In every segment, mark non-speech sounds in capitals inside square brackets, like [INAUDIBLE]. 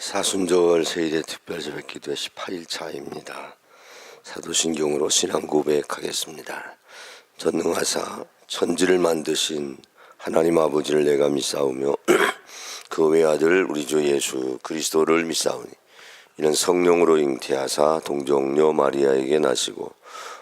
사순절 세일의 특별 새벽 기도의 18일차입니다. 사도신경으로 신앙 고백하겠습니다. 전능하사 천지를 만드신 하나님 아버지를 내가 믿사오며 [CLEARS THROAT] 그 외아들 우리 주 예수 그리스도를 믿사오니 이는 성령으로 잉태하사 동정녀 마리아에게 나시고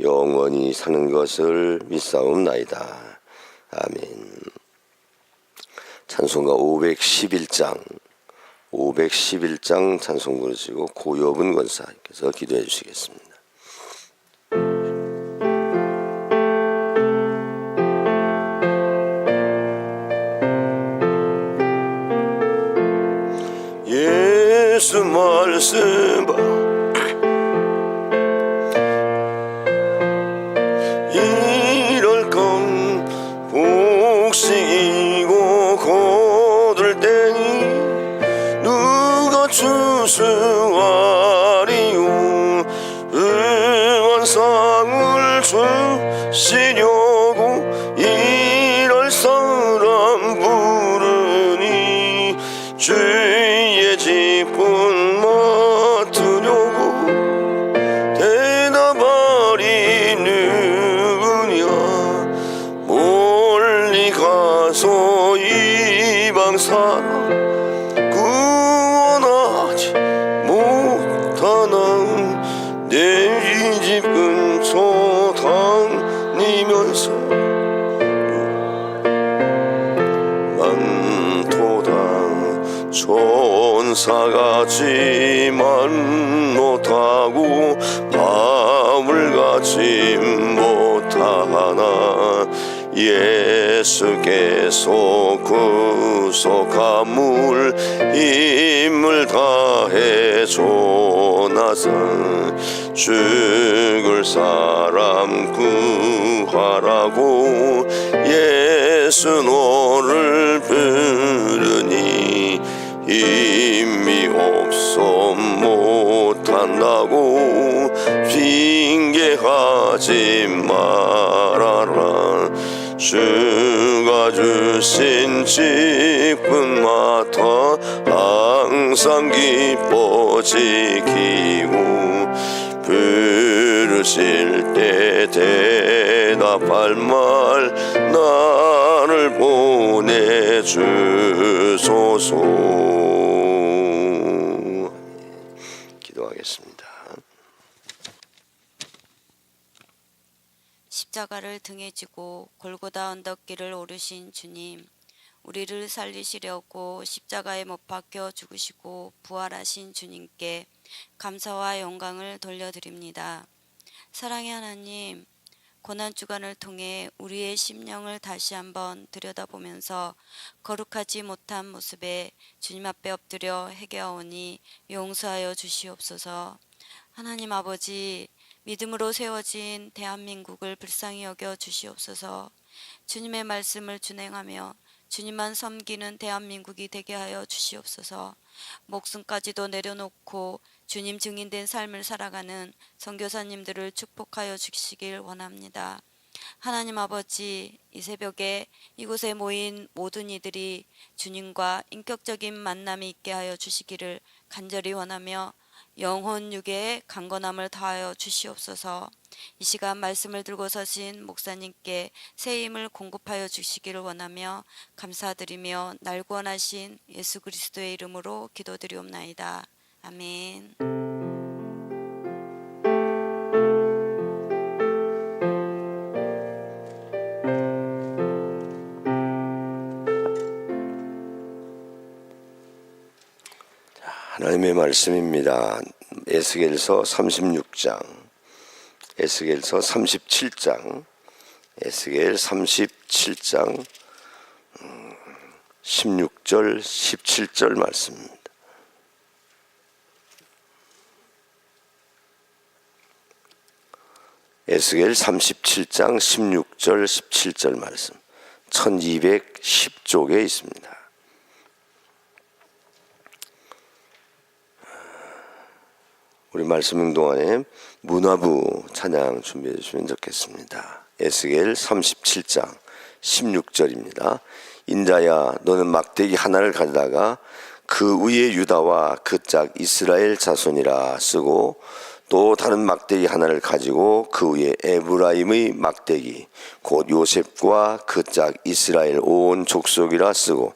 영원히 사는 것을 믿사옵나이다. 아멘. 찬송가 511장 511장 찬송 부르시고 고여분 권사께서 기도해 주시겠습니다. 예수 말씀 수하리요 응원상을 주시려고 이럴 사람 부르니 주의 직분 맡으려고 대답하리 누구냐? 멀리 가서 이방 사람 천사같지만 못하고 바울같이 못하나 예수께서 구속함을 힘을 다해 조나서 죽을 사람 구하라고 예수 너를 부르니 힘이 없어 못한다고 핑계하지 말아라. 주가 주신 직분 맡아 항상 기뻐 지키고 부르실 때 대답할 말 나 를 보내주소서 기도하겠습니다. 십자가를 등에 지고 골고다 언덕길을 오르신 주님, 우리를 살리시려고 십자가에 못 박혀 죽으시고 부활하신 주님께 감사와 영광을 돌려드립니다. 사랑의 하나님, 고난 주간을 통해 우리의 심령을 다시 한번 들여다보면서 거룩하지 못한 모습에 주님 앞에 엎드려 해결하오니 용서하여 주시옵소서. 하나님 아버지, 믿음으로 세워진 대한민국을 불쌍히 여겨 주시옵소서. 주님의 말씀을 준행하며 주님만 섬기는 대한민국이 되게 하여 주시옵소서. 목숨까지도 내려놓고 주님 증인된 삶을 살아가는 선교사님들을 축복하여 주시길 원합니다. 하나님 아버지, 이 새벽에 이곳에 모인 모든 이들이 주님과 인격적인 만남이 있게 하여 주시기를 간절히 원하며 영혼 유계의 강건함을 다하여 주시옵소서. 이 시간 말씀을 들고 서신 목사님께 새 힘을 공급하여 주시기를 원하며 감사드리며 날 구원하신 예수 그리스도의 이름으로 기도드리옵나이다. 아멘. 하나님의 말씀입니다. 에스겔서 36장, 에스겔서 37장, 에스겔 37장 16절, 17절 말씀입니다. 에스겔 37장 16절 17절 말씀 1210쪽에 있습니다. 우리 말씀 행동안에 문화부 찬양 준비해 주시면 좋겠습니다. 에스겔 37장 16절입니다. 인자야 너는 막대기 하나를 가져다가 그 위에 유다와 그 짝 이스라엘 자손이라 쓰고 또 다른 막대기 하나를 가지고 그 위에 에브라임의 막대기 곧 요셉과 그 짝 이스라엘 온 족속이라 쓰고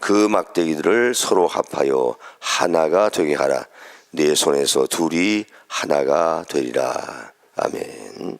그 막대기들을 서로 합하여 하나가 되게 하라 네 손에서 둘이 하나가 되리라 아멘.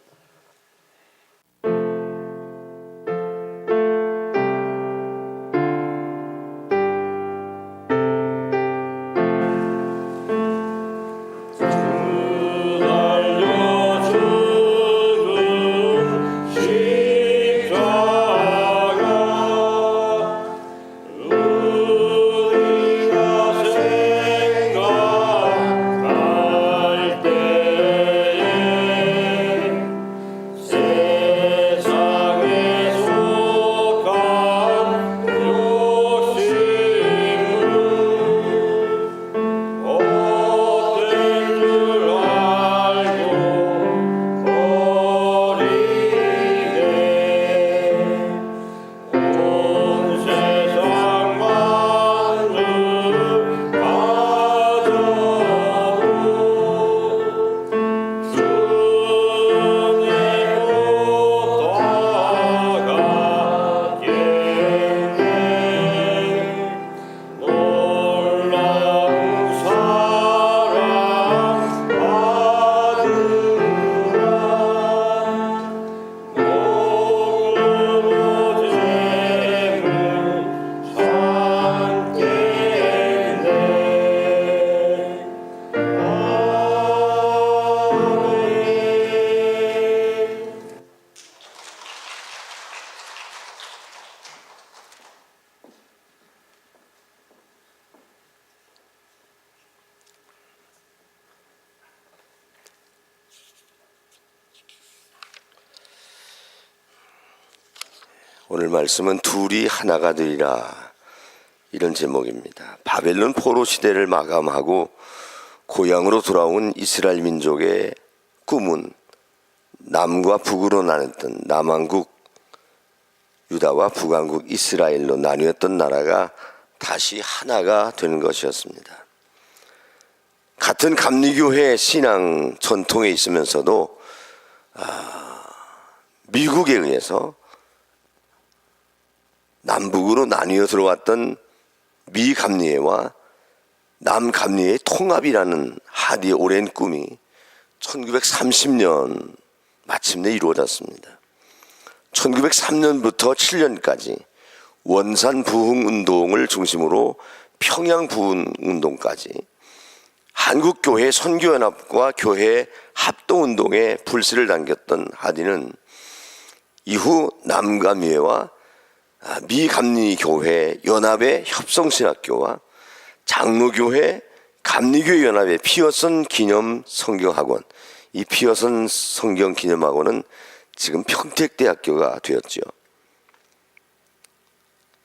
오늘 말씀은 둘이 하나가 되리라 이런 제목입니다. 바벨론 포로 시대를 마감하고 고향으로 돌아온 이스라엘 민족의 꿈은 남과 북으로 나눴던 남왕국 유다와 북왕국 이스라엘로 나뉘었던 나라가 다시 하나가 되는 것이었습니다. 같은 감리교회 신앙 전통에 있으면서도 아, 미국에 의해서 남북으로 나뉘어 들어왔던 미 감리회와 남 감리회의 통합이라는 하디의 오랜 꿈이 1930년 마침내 이루어졌습니다. 1903년부터 7년까지 원산 부흥 운동을 중심으로 평양 부흥 운동까지 한국 교회 선교연합과 교회 합동 운동에 불씨를 당겼던 하디는 이후 남감회와 아, 미감리교회 연합의 협성신학교와 장로교회 감리교회 연합의 피어선 기념 성경학원 이 피어선 성경 기념학원은 지금 평택대학교가 되었지요.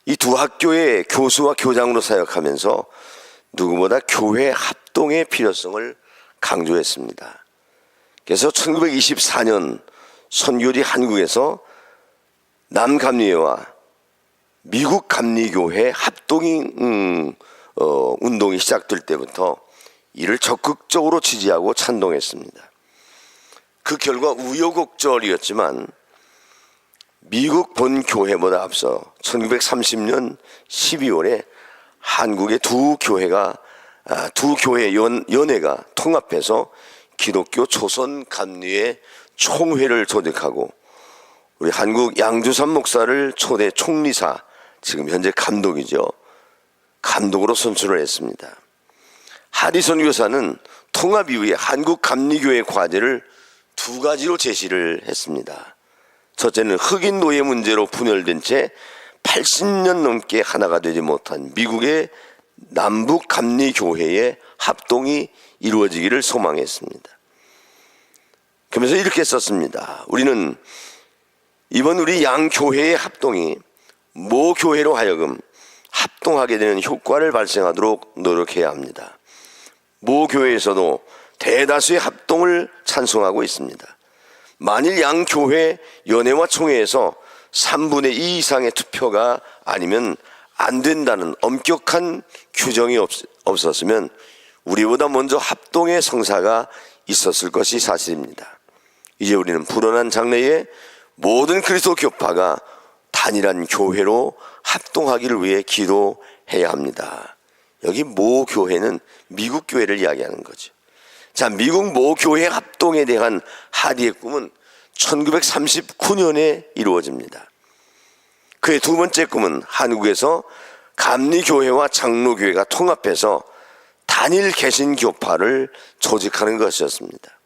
이두 학교의 교수와 교장으로 사역하면서 누구보다 교회 합동의 필요성을 강조했습니다. 그래서 1924년 선교지 한국에서 남감리회와 미국 감리교회 합동이 음, 어, 운동이 시작될 때부터 이를 적극적으로 지지하고 찬동했습니다. 그 결과 우여곡절이었지만 미국 본 교회보다 앞서 1930년 12월에 한국의 두 교회가 아, 두 교회 연, 연회가 통합해서 기독교 조선 감리회 총회를 조직하고 우리 한국 양주삼 목사를 초대 총리사 지금 현재 감독이죠. 감독으로 선출을 했습니다. 하리선 교사는 통합 이후에 한국 감리교회 과제를 두 가지로 제시를 했습니다. 첫째는 흑인 노예 문제로 분열된 채 80년 넘게 하나가 되지 못한 미국의 남북 감리교회의 합동이 이루어지기를 소망했습니다. 그러면서 이렇게 썼습니다. 우리는 이번 우리 양 교회의 합동이 모 교회로 하여금 합동하게 되는 효과를 발생하도록 노력해야 합니다. 모 교회에서도 대다수의 합동을 찬송하고 있습니다. 만일 양 교회 연회와 총회에서 3분의 2 이상의 투표가 아니면 안 된다는 엄격한 규정이 없, 없었으면 우리보다 먼저 합동의 성사가 있었을 것이 사실입니다. 이제 우리는 불어난 장래에 모든 그리스도 교파가 단일한 교회로 합동하기를 위해 기도해야 합니다. 여기 모 교회는 미국 교회를 이야기하는 거죠. 자, 미국 모 교회 합동에 대한 하디의 꿈은 1939년에 이루어집니다. 그의 두 번째 꿈은 한국에서 감리교회와 장로교회가 통합해서 단일 개신교파를 조직하는 것이었습니다.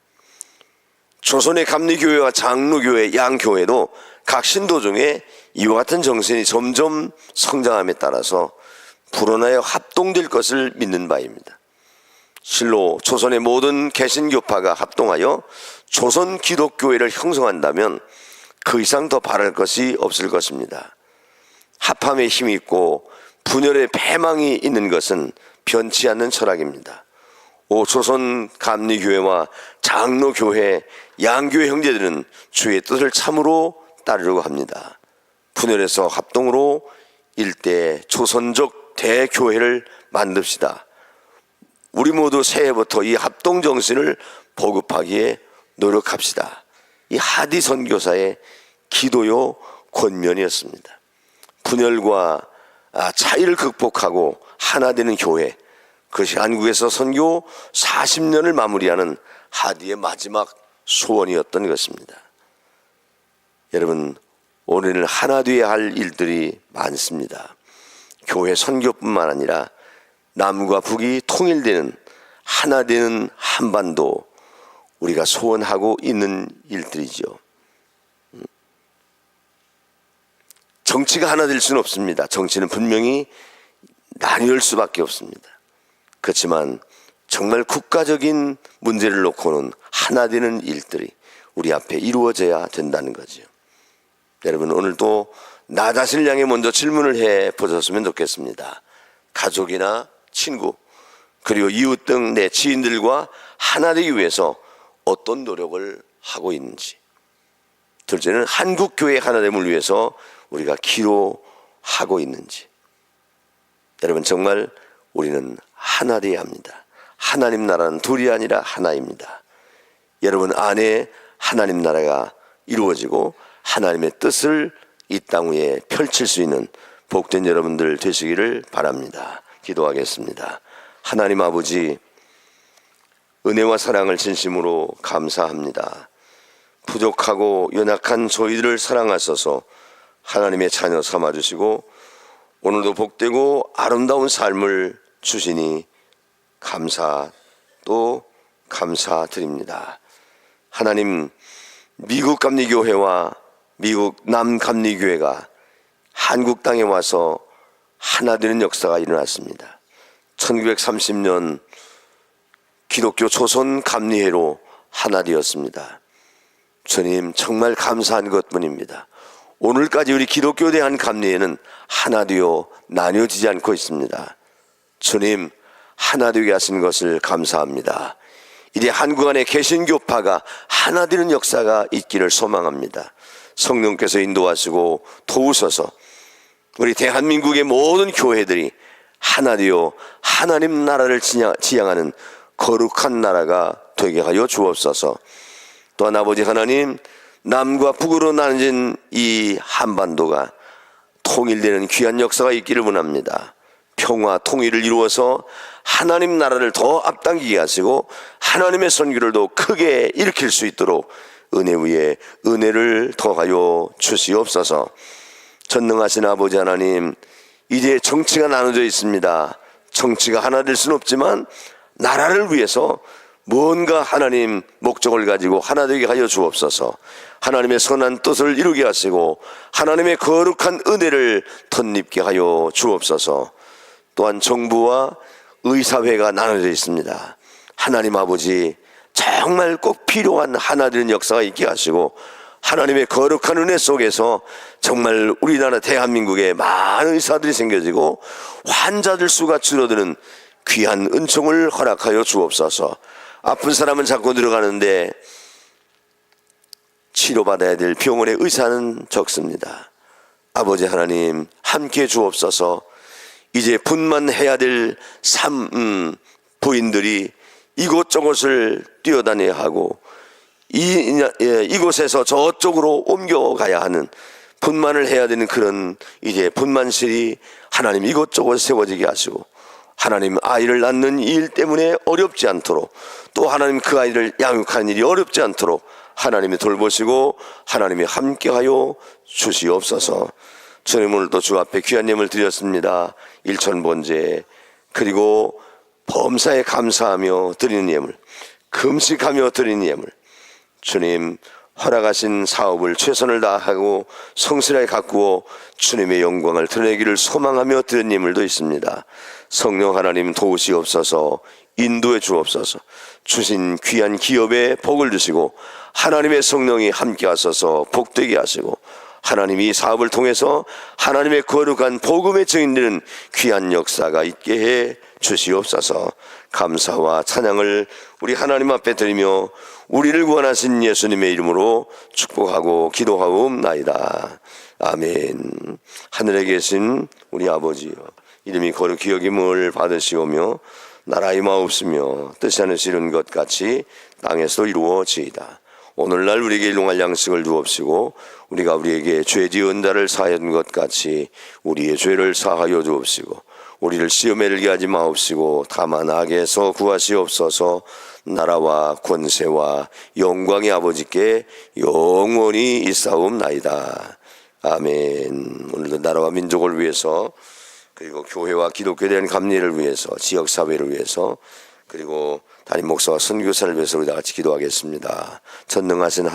조선의 감리교회와 장로교회 양교회도 각 신도 중에 이와 같은 정신이 점점 성장함에 따라서 불어나여 합동될 것을 믿는 바입니다. 실로 조선의 모든 개신교파가 합동하여 조선 기독교회를 형성한다면 그 이상 더 바랄 것이 없을 것입니다. 합함에 힘이 있고 분열의 패망이 있는 것은 변치 않는 철학입니다. 오 조선 감리교회와 장로교회 양교회 형제들은 주의 뜻을 참으로 따르려고 합니다. 분열에서 합동으로 일대 조선적 대교회를 만듭시다. 우리 모두 새해부터 이 합동 정신을 보급하기에 노력합시다. 이 하디 선교사의 기도요 권면이었습니다. 분열과 아, 차이를 극복하고 하나 되는 교회. 그것이 한국에서 선교 40년을 마무리하는 하디의 마지막 소원이었던 것입니다. 여러분, 올해는 하나 되어야 할 일들이 많습니다. 교회 선교뿐만 아니라 남과 북이 통일되는 하나 되는 한반도 우리가 소원하고 있는 일들이죠. 음. 정치가 하나 될 수는 없습니다. 정치는 분명히 나뉠 수밖에 없습니다. 그렇지만 정말 국가적인 문제를 놓고는 하나 되는 일들이 우리 앞에 이루어져야 된다는 거죠. 여러분 오늘도 나 자신을 향해 먼저 질문을 해 보셨으면 좋겠습니다. 가족이나 친구 그리고 이웃 등 내 지인들과 하나 되기 위해서 어떤 노력을 하고 있는지. 둘째는 한국 교회 하나됨을 위해서 우리가 기도하고 있는지. 여러분 정말 우리는 하나 되어야 합니다. 하나님 나라는 둘이 아니라 하나입니다. 여러분 안에 하나님 나라가 이루어지고 하나님의 뜻을 이 땅 위에 펼칠 수 있는 복된 여러분들 되시기를 바랍니다. 기도하겠습니다. 하나님 아버지 은혜와 사랑을 진심으로 감사합니다. 부족하고 연약한 저희들을 사랑하셔서 하나님의 자녀 삼아 주시고 오늘도 복되고 아름다운 삶을 주시니 감사 또 감사드립니다. 하나님 미국 감리교회와 미국 남감리교회가 한국 땅에 와서 하나 되는 역사가 일어났습니다. 1930년 기독교 조선 감리회로 하나 되었습니다. 주님 정말 감사한 것 뿐입니다. 오늘까지 우리 기독교 대한 감리회는 하나 되어 나뉘어지지 않고 있습니다. 주님 하나 되게 하신 것을 감사합니다. 이제 한국 안에 개신교파가 하나 되는 역사가 있기를 소망합니다. 성령께서 인도하시고 도우셔서 우리 대한민국의 모든 교회들이 하나 되어 하나님 나라를 지향하는 거룩한 나라가 되게 하여 주옵소서. 또한 아버지 하나님 남과 북으로 나눠진 이 한반도가 통일되는 귀한 역사가 있기를 원합니다. 평화 통일을 이루어서 하나님 나라를 더 앞당기게 하시고 하나님의 선교를 더 크게 일으킬 수 있도록 은혜 위에 은혜를 더하여 주시옵소서. 전능하신 아버지 하나님, 이제 정치가 나눠져 있습니다. 정치가 하나 될 수는 없지만 나라를 위해서 뭔가 하나님 목적을 가지고 하나 되게 하여 주옵소서. 하나님의 선한 뜻을 이루게 하시고 하나님의 거룩한 은혜를 덧입게 하여 주옵소서. 또한 정부와 의사회가 나눠져 있습니다. 하나님 아버지 정말 꼭 필요한 하나 되는 역사가 있게 하시고 하나님의 거룩한 은혜 속에서 정말 우리나라 대한민국에 많은 의사들이 생겨지고 환자들 수가 줄어드는 귀한 은총을 허락하여 주옵소서. 아픈 사람은 자꾸 들어가는데 치료받아야 될 병원의 의사는 적습니다. 아버지 하나님 함께 주옵소서. 이제 분만해야 될 삼, 음, 부인들이 이곳저곳을 뛰어다녀야 하고 이, 예, 이곳에서 저쪽으로 옮겨가야 하는 분만을 해야 되는 그런 이제 분만실이 하나님 이곳저곳 세워지게 하시고 하나님 아이를 낳는 이일 때문에 어렵지 않도록 또 하나님 그 아이를 양육하는 일이 어렵지 않도록 하나님이 돌보시고 하나님이 함께하여 주시옵소서 주님 오늘도 주 앞에 귀한 예물 드렸습니다. 일천번제 그리고 범사에 감사하며 드리는 예물 금식하며 드리는 예물. 주님 허락하신 사업을 최선을 다하고 성실하게 가꾸어 주님의 영광을 드러내기를 소망하며 드린 예물도 있습니다. 성령 하나님 도우시옵소서 인도해 주옵소서. 주신 귀한 기업에 복을 주시고 하나님의 성령이 함께 하소서 복되게 하시고 하나님이 이 사업을 통해서 하나님의 거룩한 복음의 증인되는 귀한 역사가 있게 해 주시옵소서 감사와 찬양을 우리 하나님 앞에 드리며 우리를 구원하신 예수님의 이름으로 축복하고 기도하옵나이다. 아멘. 하늘에 계신 우리 아버지여 이름이 거룩히 여김을 받으시오며 나라의 마옵시며 뜻이 하시는 것 같이 땅에서 이루어지이다. 오늘날 우리에게 일용할 양식을 주옵시고 우리가 우리에게 죄 지은 자를 사하였던 것 같이 우리의 죄를 사하여 주옵시고 우리를 시험에 들게 하지 마옵시고 다만 악에서 구하시옵소서 나라와 권세와 영광의 아버지께 영원히 있사옵나이다. 아멘. 오늘도 나라와 민족을 위해서 그리고 교회와 기독교에 대한 감리를 위해서 지역 사회를 위해서 그리고 담임 목사와 선교사를 위해서 우리 다 같이 기도하겠습니다. 전능하신 하나님